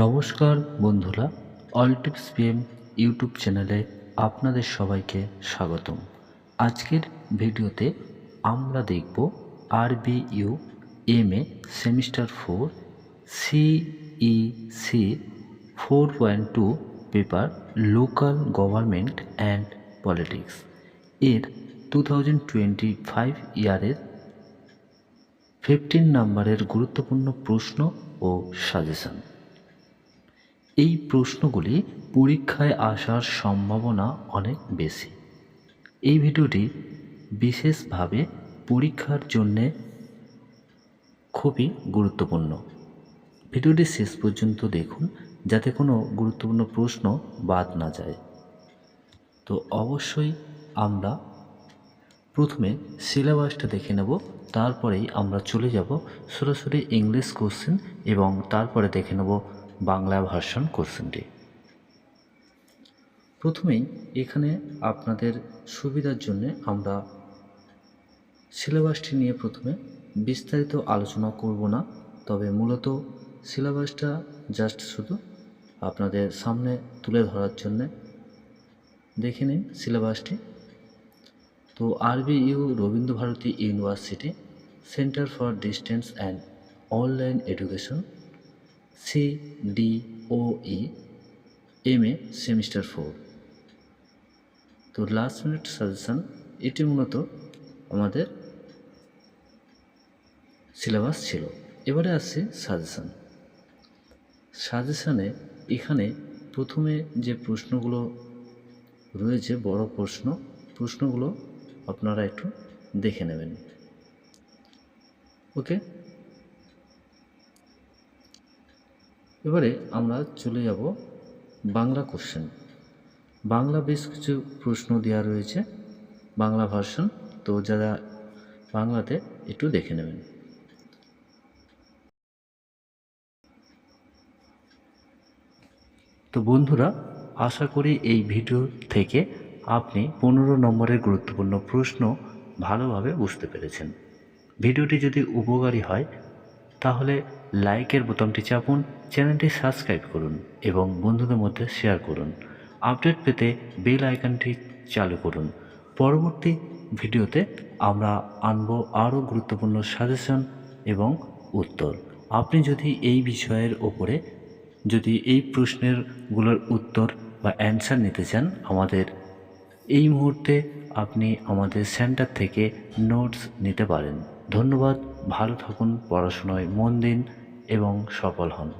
নমস্কার বন্ধুরা, all tips PM YouTube চ্যানেলে আপনাদের সবাইকে স্বাগতম। আজকের ভিডিওতে আমরা দেখব RBU M A semester four CEC four point two paper local government and politics. এর টু থাউজেন্ড টোয়েন্টি ফাইভ ইয়ারের ফিফটিন নাম্বারের গুরুত্বপূর্ণ প্রশ্ন ও সাজেশন। এই প্রশ্নগুলি পরীক্ষায় আসার সম্ভাবনা অনেক বেশি। এই ভিডিওটি বিশেষভাবে পরীক্ষার জন্যে খুবই গুরুত্বপূর্ণ। ভিডিওটি শেষ পর্যন্ত দেখুন, যাতে কোনো গুরুত্বপূর্ণ প্রশ্ন বাদ না যায়। তো অবশ্যই আমরা প্রথমে সিলেবাসটা দেখে নেব, তারপরেই আমরা চলে যাব সরাসরি ইংলিশ কোশ্চেন এবং তারপরে দেখে নেব বাংলা ভার্সন কোশ্চেনটি। প্রথমেই এখানে আপনাদের সুবিধার জন্য আমরা সিলেবাসটি নিয়ে প্রথমে বিস্তারিত আলোচনা করব না, তবে মূলত সিলেবাসটা জাস্ট শুধু আপনাদের সামনে তুলে ধরার জন্যে দেখে নিন সিলেবাসটি। তো RB RBU Rabindrabharati university, centre for distance and online education C D O E M A semester four তো লাস্ট মিনিট সাজেশান এটি মূলত আমাদের সিলেবাস ছিল। এবারে আসছে সাজেশান সাজেশানে এখানে প্রথমে যে প্রশ্নগুলো রয়েছে, বড় প্রশ্ন, প্রশ্নগুলো আপনারা একটু দেখে নেবেন। ওকে এবারে আমরা চলে যাব বাংলা কোশ্চেন বাংলা বেশ কিছু প্রশ্ন দেওয়া রয়েছে, বাংলা ভার্সন তো যারা বাংলাতে একটু দেখে নেবেন। তো বন্ধুরা, আশা করি এই ভিডিও থেকে আপনি পনেরো নম্বরের গুরুত্বপূর্ণ প্রশ্ন ভালোভাবে বুঝতে পেরেছেন। ভিডিওটি যদি উপকারী হয় তাহলে লাইকের বোতামটি চাপুন, চ্যানেলটি সাবস্ক্রাইব করুন এবং বন্ধুদের মধ্যে শেয়ার করুন। আপডেট পেতে বেল আইকনটি চালু করুন। পরবর্তী ভিডিওতে আমরা আনব আরও গুরুত্বপূর্ণ সাজেশন এবং উত্তর। আপনি যদি এই বিষয়ের ওপরে যদি এই প্রশ্নেরগুলোর উত্তর বা অ্যান্সার নিতে চান, আমাদের এই মুহূর্তে আপনি আমাদের সেন্টার থেকে নোটস নিতে পারেন। ধন্যবাদ। ভালো থাকুন পড়াশোনায় মন দিন এবং সফল হন।